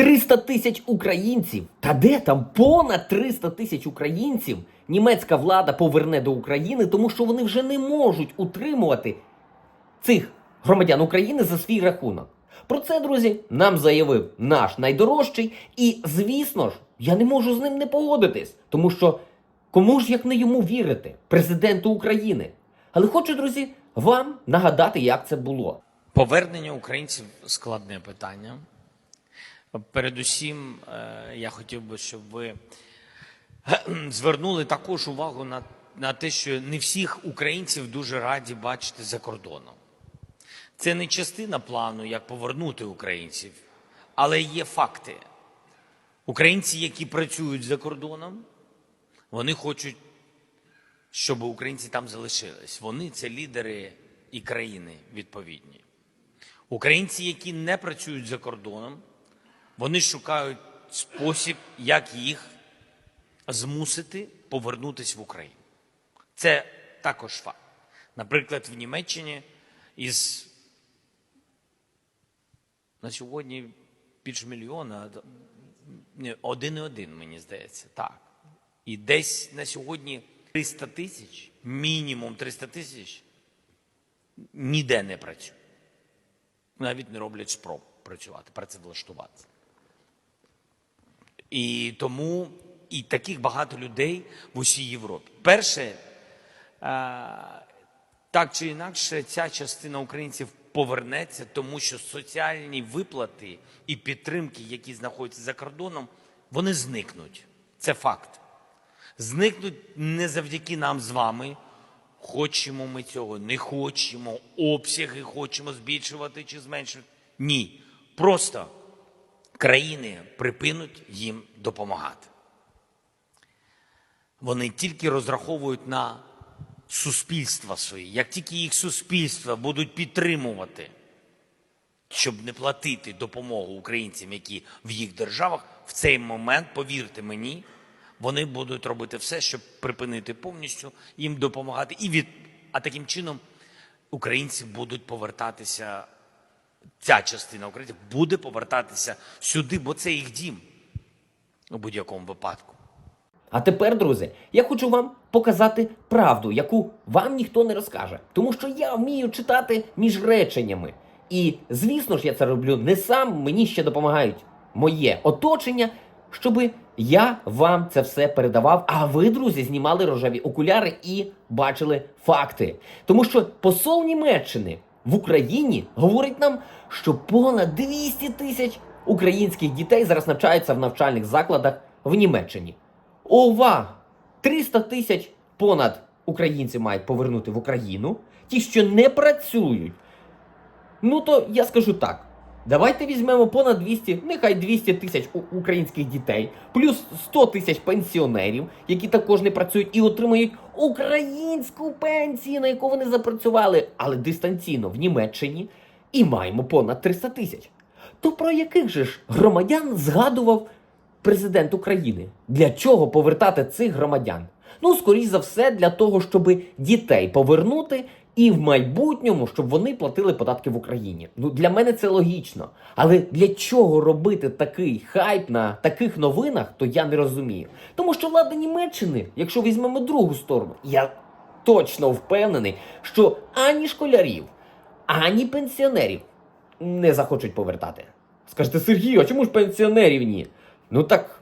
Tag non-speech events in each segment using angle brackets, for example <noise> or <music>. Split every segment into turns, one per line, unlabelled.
300 тисяч українців, та де там понад 300 тисяч українців німецька влада поверне до України, тому що вони вже не можуть утримувати цих громадян України за свій рахунок. Про це, друзі, нам заявив наш найдорожчий, і звісно ж, я не можу з ним не погодитись, тому що кому ж як не йому вірити, президенту України. Але хочу, друзі, вам нагадати, як це було.
Повернення українців складне питання. Передусім, е, я хотів би, щоб ви <clears throat> звернули також увагу на, на те, що не всіх українців дуже раді бачити за кордоном. Це не частина плану, як повернути українців, але є факти. Українці, які працюють за кордоном, вони хочуть, щоб українці там залишились. Вони це лідери і країни відповідні. Українці, які не працюють за кордоном, вони шукають спосіб, як їх змусити повернутися в Україну. Це також факт. Наприклад, в Німеччині із на сьогодні більш мільйона, один і один, мені здається, так. І десь на сьогодні 300 тисяч, мінімум 300 тисяч, ніде не працюють навіть не роблять спроб працювати, працевлаштуватися. І тому і таких багато людей в усій Європі. Перше, е, так чи інакше, ця частина українців повернеться, тому що соціальні виплати і підтримки, які знаходяться за кордоном, вони зникнуть. Це факт. Зникнуть не завдяки нам з вами. Хочемо ми цього, не хочемо, обсяги хочемо збільшувати чи зменшувати. Ні. Просто країни припинуть їм допомагати. Вони тільки розраховують на суспільства свої. Як тільки їх суспільства будуть підтримувати, щоб не платити допомогу українцям, які в їх державах, в цей момент, повірте мені, вони будуть робити все, щоб припинити повністю їм допомагати. І від а таким чином українці будуть повертатися. Ця частина українців буде повертатися сюди, бо це їх дім у будь-якому випадку.
А тепер, друзі, я хочу вам показати правду, яку вам ніхто не розкаже. Тому що я вмію читати між реченнями. І звісно ж, я це роблю не сам, мені ще допомагають моє оточення, щоб я вам це все передавав. А ви, друзі, знімали рожеві окуляри і бачили факти. Тому що посол Німеччини в Україні говорить нам, що понад 200 тисяч українських дітей зараз навчаються в навчальних закладах в Німеччині. Ова! 300 тисяч понад українців мають повернути в Україну. Ті, що не працюють. Ну то я скажу так. Давайте візьмемо понад 200, нехай 200 тисяч українських дітей, плюс 100 тисяч пенсіонерів, які також не працюють і отримують українську пенсію, на яку вони запрацювали, але дистанційно в Німеччині, і маємо понад 300 тисяч. То про яких же ж громадян згадував президент України? Для чого повертати цих громадян? Ну, скоріш за все, для того, щоб дітей повернути і в майбутньому, щоб вони платили податки в Україні. Ну для мене це логічно. Але для чого робити такий хайп на таких новинах, то я не розумію. Тому що влада Німеччини, якщо візьмемо другу сторону, я точно впевнений, що ані школярів, ані пенсіонерів не захочуть повертати. Скажете, Сергій, а чому ж пенсіонерів ні? Ну так.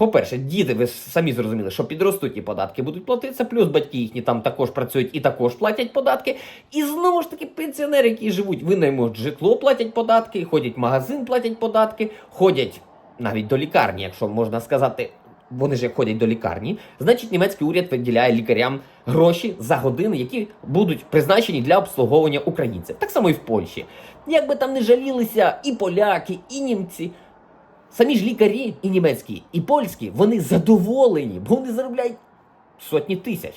По-перше, діти, ви самі зрозуміли, що підростуть і податки будуть платитися, плюс батьки їхні там також працюють і також платять податки. І знову ж таки пенсіонери, які живуть, винаймуть житло, платять податки, ходять в магазин, платять податки, ходять навіть до лікарні, якщо можна сказати. Вони ж як ходять до лікарні, значить німецький уряд виділяє лікарям гроші за години, які будуть призначені для обслуговування українців. Так само і в Польщі. Якби там не жалілися і поляки, і німці. Самі ж лікарі і німецькі, і польські, вони задоволені, бо вони заробляють сотні тисяч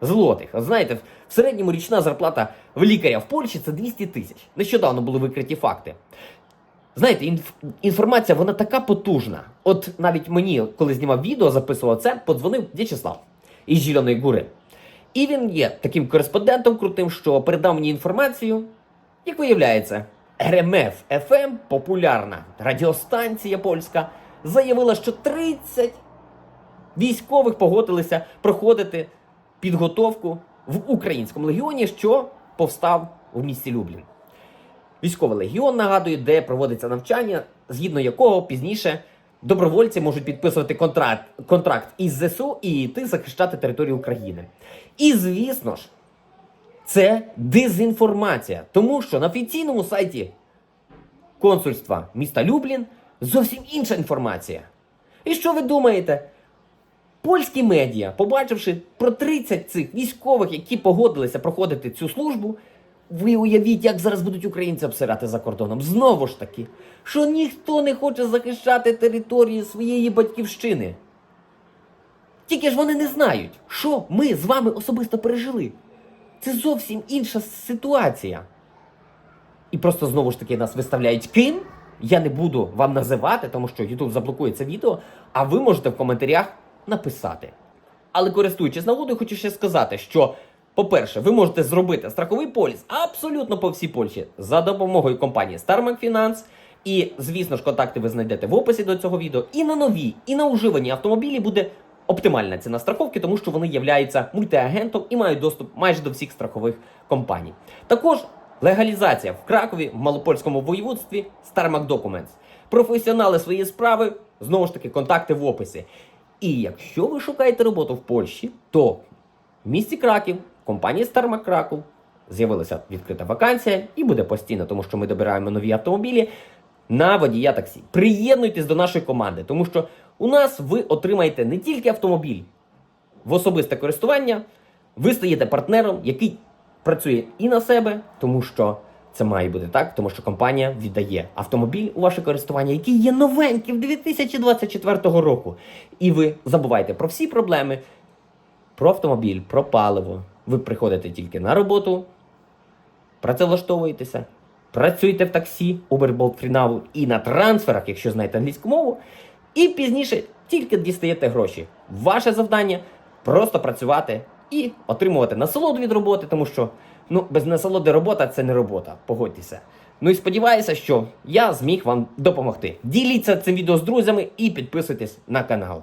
злотих. От знаєте, в середньому річна зарплата в лікаря в Польщі це 200 тисяч. Нещодавно були викриті факти. Знаєте, інф- інформація вона така потужна. От навіть мені, коли знімав відео, записував це, подзвонив В'ячеслав із Зеленої Гури. І він є таким кореспондентом крутим, що передав мені інформацію, як виявляється, РМФ ФМ, популярна радіостанція польська, заявила, що 30 військових погодилися проходити підготовку в українському легіоні, що повстав у місті Люблін. Військовий легіон нагадує, де проводиться навчання, згідно якого пізніше добровольці можуть підписувати контракт, контракт із ЗСУ і йти захищати територію України. І звісно ж, це дезінформація, тому що на офіційному сайті консульства міста Люблін зовсім інша інформація. І що ви думаєте? Польські медіа, побачивши про 30 цих військових, які погодилися проходити цю службу, ви уявіть, як зараз будуть українці обсирати за кордоном. Знову ж таки, що ніхто не хоче захищати території своєї батьківщини. Тільки ж вони не знають, що ми з вами особисто пережили. Це зовсім інша ситуація. І просто знову ж таки нас виставляють ким. Я не буду вам називати, тому що YouTube заблокує це відео, а ви можете в коментарях написати. Але користуючись нагодою, хочу ще сказати, що, по-перше, ви можете зробити страховий поліс абсолютно по всій Польщі за допомогою компанії StarMac Finance. І, звісно ж, контакти ви знайдете в описі до цього відео. І на нові, і на уживані автомобілі буде оптимальна ціна страховки, тому що вони являються мультиагентом і мають доступ майже до всіх страхових компаній. Також легалізація в Кракові в Малопольському воєводстві StarMac Documents. Професіонали своєї справи, знову ж таки, контакти в описі. І якщо ви шукаєте роботу в Польщі, то в місті Краків, компанії StarMac Краков, з'явилася відкрита вакансія і буде постійно, тому що ми добираємо нові автомобілі на водія таксі. Приєднуйтесь до нашої команди, тому що у нас ви отримаєте не тільки автомобіль в особисте користування, ви стаєте партнером, який працює і на себе, тому що це має бути так, тому що компанія віддає автомобіль у ваше користування, який є новенький в 2024 року. І ви забуваєте про всі проблеми, про автомобіль, про паливо. Ви приходите тільки на роботу, працевлаштовуєтеся, працюєте в таксі, Uber, Bolt, і на трансферах, якщо знаєте англійську мову, і пізніше тільки дістаєте гроші. Ваше завдання просто працювати і отримувати насолоду від роботи, тому що ну, без насолоди робота це не робота, погодьтеся. Ну і сподіваюся, що я зміг вам допомогти. Діліться цим відео з друзями і підписуйтесь на канал.